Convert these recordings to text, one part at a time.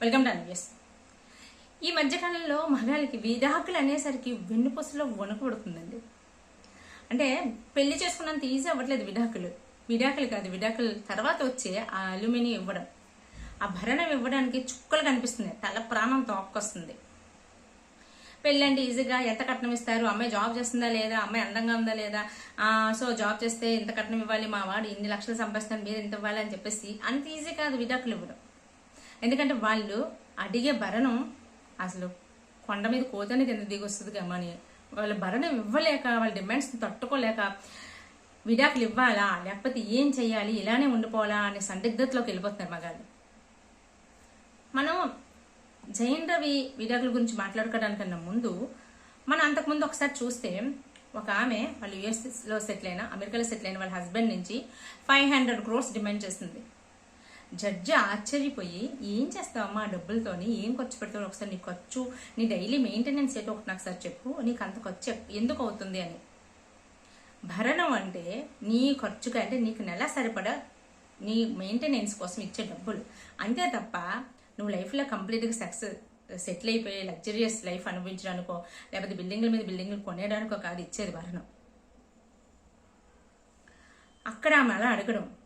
Welcome to Anvesh ఈ మధ్యకాలంలో మగాళ్ళకి విడాకులు అనేసరికి వెన్నుపూసలో వణుకు పడుతుందండి అంటే పెళ్ళి చేసుకున్నంత ఈజీ అవ్వట్లేదు విడాకులు విడాకులు కాదు విడాకులు తర్వాత వచ్చే ఆ అల్యూమినియం ఇవ్వడం. ఆ భరణం ఇవ్వడానికి చుక్కలు కనిపిస్తుంది తల ప్రాణం తోక్కొస్తుంది పెళ్ళంటే ఈజీగా ఎంత కట్నం ఇస్తారు? అమ్మాయి జాబ్ చేస్తుందా లేదా? అమ్మాయి అందంగా ఉందా లేదా? సో జాబ్ చేస్తే ఇంత కట్నం ఇవ్వాలి? మా వాడు ఇన్ని లక్షలు సంపాదిస్తాను మీరు ఇంత ఇవ్వాలి అని చెప్పేసి అంత ఈజీ కాదు విడాకులు ఇవ్వడం. ఎందుకంటే వాళ్ళు అడిగే భరణం అసలు కొండ మీద కోతని కింద దిగి వస్తుంది గమని వాళ్ళ భరణం ఇవ్వలేక వాళ్ళ డిమాండ్స్ని తట్టుకోలేక విడాకులు ఇవ్వాలా? లేకపోతే ఏం చేయాలి ఇలానే ఉండిపోవాలా? అనే సందిగ్ధతలోకి వెళ్ళిపోతున్నారు మగాళ్ళు. మనం జైన్ రవి విడాకుల గురించి మాట్లాడుకోవడానికన్నా ముందు మనం అంతకుముందు ఒకసారి చూస్తే ఒక ఆమె వాళ్ళు యుఎస్లో సెటిల్ అయిన అమెరికాలో సెటిల్ అయిన వాళ్ళ హస్బెండ్ నుంచి ఫైవ్ హండ్రెడ్ క్రోర్స్ డిమాండ్ చేస్తుంది. జడ్జి ఆశ్చర్యపోయి ఏం చేస్తావమ్మా ఆ డబ్బులతోని? ఏం ఖర్చు పెడతావు? ఒకసారి నీ ఖర్చు నీ డైలీ మెయింటెనెన్స్ ఏంటో ఒకటి నాకు సార్ చెప్పు. నీకు అంత ఖర్చు ఎందుకు అవుతుంది అని. భరణం అంటే నీ ఖర్చుకి అంటే నీకు నెల సరిపడా నీ మెయింటెనెన్స్ కోసం ఇచ్చే డబ్బులు. అంతే తప్ప నువ్వు లైఫ్లో కంప్లీట్గా సక్సెస్ సెటిల్ అయిపోయి లగ్జరియస్ లైఫ్ అనుభవించడానికో లేకపోతే బిల్డింగ్ల మీద బిల్డింగ్లు కొనేయడానికో కాదు ఇచ్చేది భరణం. అక్కడ ఆమె అలా అడగడం.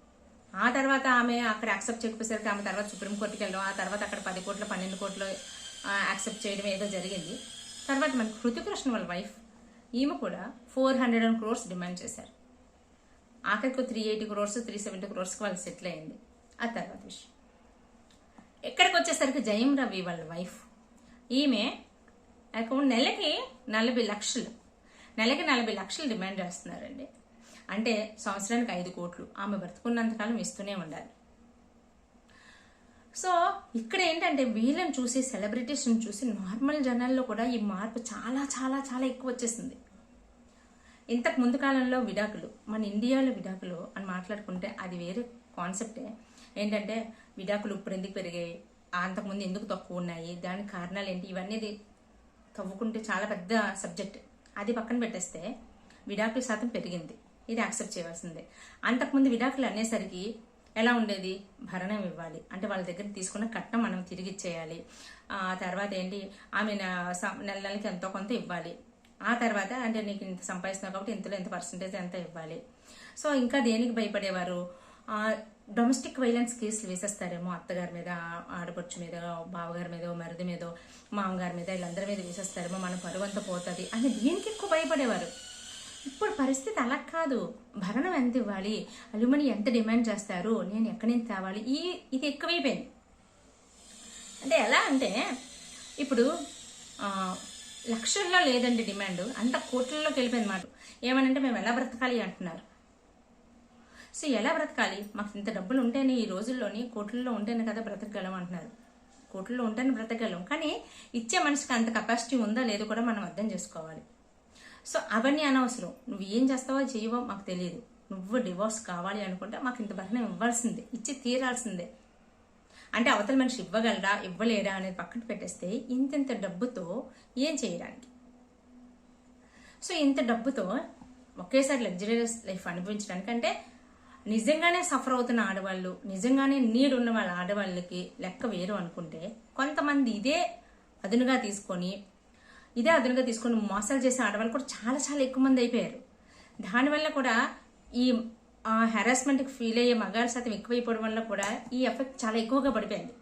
ఆ తర్వాత ఆమె అక్కడ యాక్సెప్ట్ చేయకపోయేసరికి ఆమె తర్వాత సుప్రీంకోర్టుకి వెళ్ళడం ఆ తర్వాత అక్కడ పది కోట్ల పన్నెండు కోట్లు యాక్సెప్ట్ చేయడం ఏదో జరిగింది. తర్వాత మనకి హృతికృష్ణ వాళ్ళ వైఫ్ ఈమె కూడా four hundred and crores demand చేశారు. ఆఖరికి three eighty crores three seventy క్రోర్స్కి వాళ్ళు సెటిల్ అయింది. ఆ తర్వాత విషయం. ఎక్కడికి వచ్చేసరికి జయం రవి వాళ్ళ వైఫ్ ఈమె అకౌంట్ నెలకి నలభై లక్షలు నెలకి నలభై లక్షలు డిమాండ్ చేస్తున్నారండి. అంటే సంవత్సరానికి ఐదు కోట్లు. ఆమె బ్రతుకున్నంతకాలం ఇస్తూనే ఉండాలి. సో ఇక్కడ ఏంటంటే వీళ్ళని చూసి సెలబ్రిటీస్ని చూసి నార్మల్ జనాల్లో కూడా ఈ మార్పు చాలా చాలా చాలా ఎక్కువ వచ్చేసింది. ఇంతకు ముందు కాలంలో విడాకులు మన ఇండియాలో విడాకులు అని మాట్లాడుకుంటే అది వేరే కాన్సెప్టే ఏంటంటే విడాకులు ఇప్పుడు ఎందుకు పెరిగాయి? అంతకుముందు ఎందుకు తక్కువ ఉన్నాయి? దానికి కారణాలు ఏంటి? ఇవన్నీ తవ్వుకుంటే చాలా పెద్ద సబ్జెక్ట్ అది పక్కన పెట్టేస్తే విడాకుల శాతం పెరిగింది. ఇది యాక్సెప్ట్ చేయవలసిందే అంతకుముందు విడాకులు అనేసరికి ఎలా ఉండేది? భరణం ఇవ్వాలి. అంటే వాళ్ళ దగ్గర తీసుకున్న కట్నం మనం తిరిగి ఇచ్చేయాలి. ఆ తర్వాత ఏంటి? ఆమె స- నెల నెలకి ఎంతో కొంత ఇవ్వాలి. ఆ తర్వాత అంటే నీకు ఇంత సంపాదిస్తున్నావు కాబట్టి ఇంతలో ఎంత పర్సంటేజ్ ఎంత ఇవ్వాలి. సో ఇంకా దేనికి భయపడేవారు? డొమెస్టిక్ వైలెన్స్ కేసులు వేసేస్తారేమో అత్తగారి మీద ఆడపడుచు మీద బావగారి మీద మరిది మీద మామగారి మీద వీళ్ళందరి మీద వేసేస్తారేమో మన పరువు పోతుంది అని దీనికి ఎక్కువ భయపడేవారు? ఇప్పుడు పరిస్థితి అలా కాదు. భరణం ఎంత ఇవ్వాలి? అల్యూమిని ఎంత డిమాండ్ చేస్తారు? నేను ఎక్కడి నుంచి తేవాలి ఈ ఇది ఎక్కువైపోయింది. అంటే ఎలా అంటే ఇప్పుడు లక్షల్లో లేదండి డిమాండ్. అంత కోట్లలోకి వెళ్ళిపోయింది మాట. ఏమనంటే మేము ఎలా బ్రతకాలి అంటున్నారు. సో ఎలా బ్రతకాలి? మాకు ఇంత డబ్బులు ఉంటేనే ఈ రోజుల్లోని కోట్లలో ఉంటేనే కదా బ్రతకగలం అంటున్నారు. కోట్లలో ఉంటేనే బ్రతకగలం. కానీ ఇచ్చే మనిషికి అంత కెపాసిటీ ఉందా లేదో కూడా మనం అర్థం చేసుకోవాలి. సో అవన్నీ అనవసరం. నువ్వు ఏం చేస్తావో చేయవో మాకు తెలియదు నువ్వు డివోర్స్ కావాలి అనుకుంటే మాకు ఇంత భరణం ఇవ్వాల్సిందే. ఇచ్చి తీరాల్సిందే. అంటే అవతల మనిషి ఇవ్వగలరా ఇవ్వలేరా అనేది పక్కన పెట్టేస్తే ఇంతింత డబ్బుతో ఏం చేయడానికి? సో ఇంత డబ్బుతో ఒకేసారి లగ్జరీస్ లైఫ్ అనుభవించడానికి అంటే నిజంగానే సఫర్ అవుతున్న ఆడవాళ్ళు నిజంగానే నీడు ఉన్న వాళ్ళ ఆడవాళ్ళకి లెక్క వేరు అనుకుంటే కొంతమంది ఇదే అదునుగా తీసుకొని ఇదే అదునుగా తీసుకొని మోసాలు చేసే ఆడవాళ్ళు కూడా చాలా చాలా ఎక్కువ మంది అయిపోయారు. దానివల్ల కూడా ఈ హెరాస్మెంట్కి ఫీల్ అయ్యే మగాళ్ళ శాతం ఎక్కువైపోవడం వల్ల కూడా ఈ ఎఫెక్ట్ చాలా ఎక్కువగా పడిపోయింది.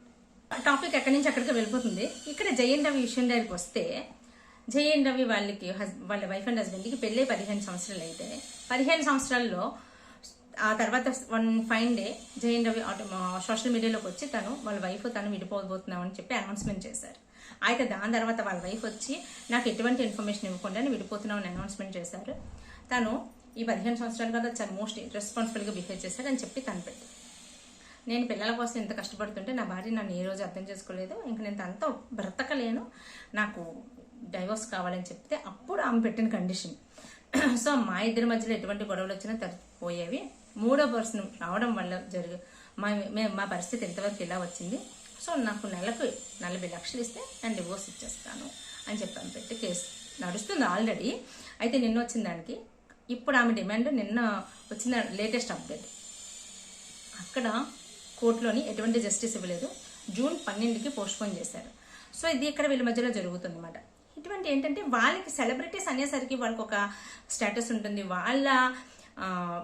టాపిక్ ఎక్కడి నుంచి అక్కడికి వెళ్ళిపోతుంది. ఇక్కడ జయన్ రవి విషయం దగ్గరికి వస్తే జయన్ రవి వాళ్ళకి హస్- వాళ్ళ వైఫ్ అండ్ హస్బెండ్కి పెళ్ళి పదిహేను సంవత్సరాలు అయితే పదిహేను సంవత్సరాల్లో ఆ తర్వాత one fine day Jayan Ravi social మీడియాలోకి వచ్చి తను వాళ్ళ వైఫ్ తను విడిపోబోతున్నామని చెప్పి అనౌన్స్మెంట్ చేశారు. అయితే దాని తర్వాత వాళ్ళ వైఫ్ వచ్చి నాకు ఎటువంటి ఇన్ఫర్మేషన్ ఇవ్వకుండా విడిపోతున్నామని అనౌన్స్మెంట్ చేశారు. తను ఈ పదిహేను సంవత్సరాలు కదా చాలా మోస్ట్ రెస్పాన్సిబుల్గా బిహేవ్ చేశాడు అని చెప్పి కనిపెట్టి నేను పిల్లల కోసం ఇంత కష్టపడుతుంటే నా భార్య నన్ను ఏ రోజు అర్థం చేసుకోలేదు. ఇంక నేను తనతో బ్రతకలేను. నాకు డైవోర్స్ కావాలని చెప్తే అప్పుడు ఆమె పెట్టిన కండిషన్ సో మా ఇద్దరి మధ్యలో ఎటువంటి గొడవలు వచ్చినా తప్పిపోయేవి మూడో పర్సన్ రావడం వల్ల జరుగు మా మా పరిస్థితి ఎంతవరకు ఇలా వచ్చింది. సో నాకు నెలకు నలభై లక్షలు ఇస్తే నేను డివోర్స్ ఇచ్చేస్తాను అని చెప్పాను పెట్టి కేసు. నడుస్తుంది ఆల్రెడీ అయితే నిన్న వచ్చిన దానికి ఇప్పుడు ఆమె డిమాండ్ నిన్న వచ్చిన లేటెస్ట్ అప్డేట్ అక్కడ కోర్టులోని ఎటువంటి జస్టిస్ ఇవ్వలేదు. జూన్ పన్నెండుకి పోస్ట్పోన్ చేశారు. సో ఇది ఇక్కడ వీళ్ళ మధ్యలో జరుగుతుంది అనమాట ఇటువంటి ఏంటంటే వాళ్ళకి సెలబ్రిటీస్ అనేసరికి వాళ్ళకి ఒక స్టేటస్ ఉంటుంది. వాళ్ళ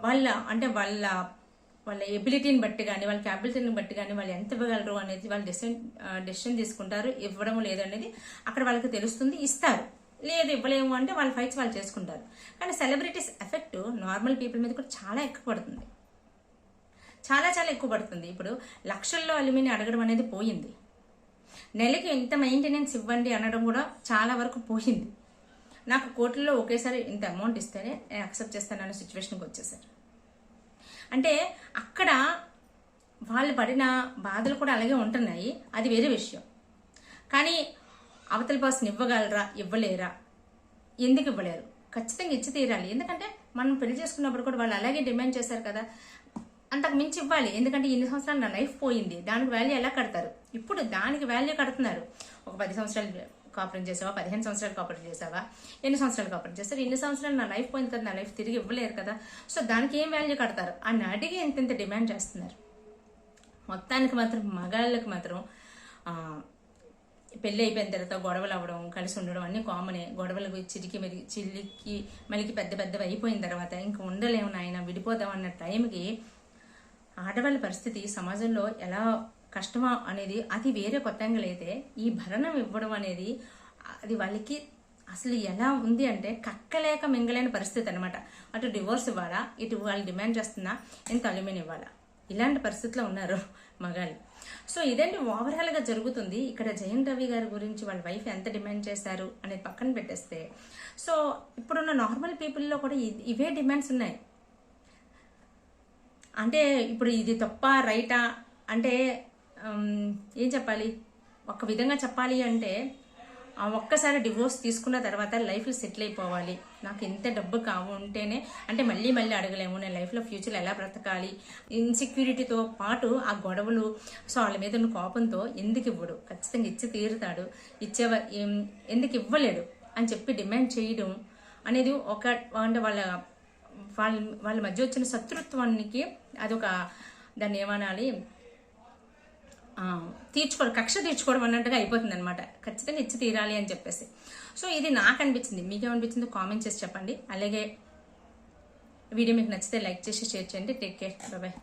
వాళ్ళ అంటే వాళ్ళ వాళ్ళ ఎబిలిటీని బట్టి కానీ వాళ్ళ క్యాపిలిటీని బట్టి కానీ వాళ్ళు ఎంత ఇవ్వగలరు అనేది వాళ్ళు డెసిషన్ డెసిషన్ తీసుకుంటారు. ఇవ్వడం లేదనేది అక్కడ వాళ్ళకి తెలుస్తుంది ఇస్తారు. లేదు ఇవ్వలేము అంటే వాళ్ళ ఫైట్స్ వాళ్ళు చేసుకుంటారు. కానీ సెలబ్రిటీస్ ఎఫెక్ట్ నార్మల్ పీపుల్ మీద కూడా చాలా ఎక్కువ పడుతుంది. చాలా చాలా ఎక్కువ పడుతుంది. ఇప్పుడు లక్షల్లో అల్యూమిని అడగడం అనేది పోయింది. నెలకి ఎంత మెయింటెనెన్స్ ఇవ్వండి అనడం కూడా చాలా వరకు పోయింది. నాకు కోట్లలో ఒకేసారి ఇంత అమౌంట్ ఇస్తేనే నేను అక్సెప్ట్ చేస్తానన్న సిచ్యువేషన్కి వచ్చేసారు. అంటే అక్కడ వాళ్ళు పడిన బాధలు కూడా అలాగే ఉంటున్నాయి. అది వేరే విషయం. కానీ అవతల పర్సన్ ఇవ్వగలరా? ఇవ్వలేరా? ఎందుకు ఇవ్వలేరు? ఖచ్చితంగా ఇచ్చి తీరాలి. ఎందుకంటే మనం పెళ్ళి చేసుకున్నప్పుడు కూడా వాళ్ళు అలాగే డిమాండ్ చేశారు కదా. అంతకు మించి ఇవ్వాలి. ఎందుకంటే ఇన్ని సంవత్సరాలు నా లైఫ్ పోయింది. దానికి వాల్యూ ఎలా కడతారు? ఇప్పుడు దానికి వాల్యూ కడుతున్నారు. ఒక పది సంవత్సరాలు కాపురం చేసావా? పదిహేను సంవత్సరాలు కాపురం చేసావా? ఎన్ని సంవత్సరాలు కాపురం చేస్తారు? ఎన్ని సంవత్సరాలు నా లైఫ్ పోయింది కదా నా లైఫ్ తిరిగి ఇవ్వలేరు కదా. సో దానికి ఏం వాల్యూ కడతారు? అని అడిగి ఎంత ఇంత డిమాండ్ చేస్తున్నారు? మొత్తానికి మాత్రం మగాళ్ళకి మాత్రం పెళ్ళి అయిపోయిన తర్వాత గొడవలు అవ్వడం కలిసి ఉండడం అన్ని కామనే గొడవలు చిరికి మెరిగి చిల్లికి మళ్ళీ పెద్ద పెద్దవి అయిపోయిన తర్వాత ఇంక ఉండలేము నాయన విడిపోదాం అన్న టైంకి ఆడవాళ్ళ పరిస్థితి సమాజంలో ఎలా కష్టమా అనేది అది వేరే కొత్తంగా అయితే ఈ భరణం ఇవ్వడం అనేది అది వాళ్ళకి అసలు ఎలా ఉంది అంటే కక్కలేక మింగలేని పరిస్థితి అనమాట అటు డివోర్స్ ఇవ్వాలా? ఇటు వాళ్ళు డిమాండ్ చేస్తున్నా ఇంత అల్యూమినియం ఇవ్వాలా? ఇలాంటి పరిస్థితిలో ఉన్నారు మగాళ్ళు. సో ఇదేంటి ఓవరాల్గా జరుగుతుంది. ఇక్కడ జయన్ రవి గారి గురించి వాళ్ళ వైఫ్ ఎంత డిమాండ్ చేశారు అనేది పక్కన పెట్టేస్తే. సో ఇప్పుడున్న నార్మల్ పీపుల్లో కూడా ఇవే డిమాండ్స్ ఉన్నాయి. అంటే ఇప్పుడు ఇది తప్ప రైటా? అంటే ఏం చెప్పాలి? ఒక విధంగా చెప్పాలి అంటే ఒక్కసారి డివోర్స్ తీసుకున్న తర్వాత లైఫ్లో సెటిల్ అయిపోవాలి. నాకు ఎంత డబ్బు కావు ఉంటేనే అంటే మళ్ళీ మళ్ళీ అడగలేము నేను లైఫ్లో ఫ్యూచర్లో ఎలా బ్రతకాలి? ఇన్సెక్యూరిటీతో పాటు ఆ గొడవలు సో వాళ్ళ మీద ఉన్న కోపంతో ఎందుకు ఇవ్వడు? ఖచ్చితంగా ఇచ్చి తీరుతాడు. ఇచ్చేవ ఎందుకు ఇవ్వలేడు? అని చెప్పి డిమాండ్ చేయడం అనేది ఒక అంటే వాళ్ళ వాళ్ళ వాళ్ళ మధ్య వచ్చిన శత్రుత్వానికి అదొక దాన్ని ఏమనాలి? తీర్చుకోవడం కక్ష తీర్చుకోవడం అన్నట్టుగా అయిపోతుంది అనమాట ఖచ్చితంగా ఇచ్చి తీరాలి అని చెప్పేసి. సో ఇది నాకు అనిపించింది. మీకేమనిపించిందో కామెంట్ చేసి చెప్పండి. అలాగే వీడియో మీకు నచ్చితే లైక్ చేసి షేర్ చేయండి. Take care. బాయ్.